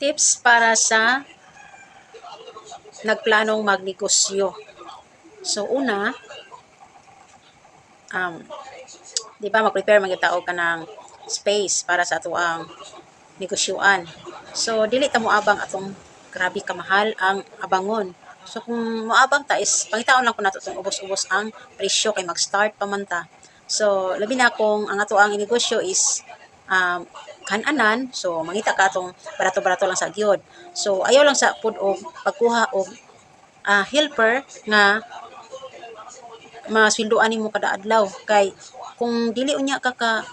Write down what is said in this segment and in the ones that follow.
tips para sa nagplanong magnegosyo. So, una, um, di ba, mag-prepare mga tao ka ng space para sa ato ang negosyoan. So, dili ta mo abang atong grabe kamahal ang abangon. So, kung moabang ta is, pangitaon lang ko nato itong ubos-ubos ang presyo kay mag-start pa man ta. So, labi na kung ang ato ang negosyo is um, kananan, so mangita ka atong barato-barato lang sa gyud. So, ayaw lang sa pud og pagkuha og ah, helper nga masweldoan nimo kada adlaw. Kay kung dili unya ka ka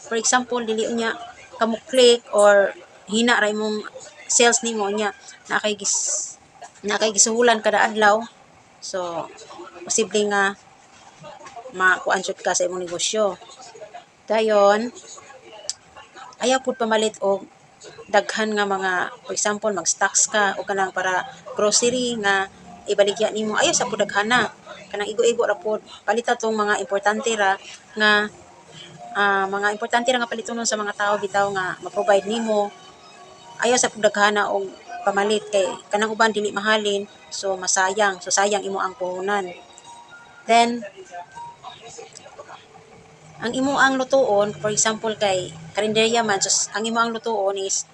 for example dili unya ka mo click or hina ra imong sales nimo unya na kay gis na kay gisuhulan kada adlaw. So posible nga makuan ka sa imong negosyo. Dayon ayaw pud pamalit og daghan nga mga for example mag stocks ka o kanang para grocery nga ibaligya nimo ayaw sa pud daghana kanang igo-igo ra pud palita tong mga importante ra nga ah, mga importante ra nga paliton sa mga tao bitaw nga ma-provide nimo. Ayaw sa pud daghana og pamalit kay kanang uban dili mahalin so masayang so sayang imo ang puhunan. Then ang imo ang lutuon for example kay karinderya man so ang imo ang lutuon is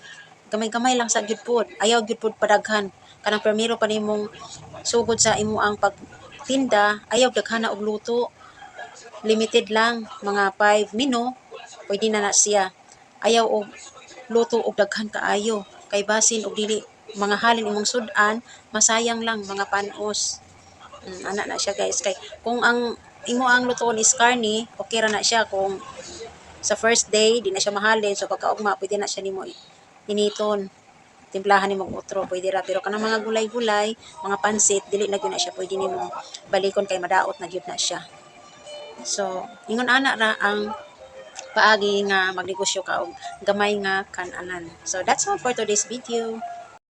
gamay-gamay lang sa gyud pod ayaw gyud pod padaghan. Kanang permiro pa nimong sugod sa imo ang pagtinda ayaw daghana og luto. Limited lang mga 5 mino pwede na na siya. Ayaw og luto og daghan kaayo. Kay basin og dili mga halin imong sudan masayang lang mga panos. Mm, ana na siya guys. Kay kung ang imo ang lutoon is carne okay ra na siya kung sa first day di na siya mahalin. So pagkaugma pwede na siya nimo initon. Timplahan nimo utro pwede ra. Pero kanang mga gulay-gulay mga pansit dili na na siya pwede nimo balikon kay madaot na gyud na siya. So ingon ana ra ang paagi nga magnegosyo ka og gamay nga kan-anan. So that's all for today's video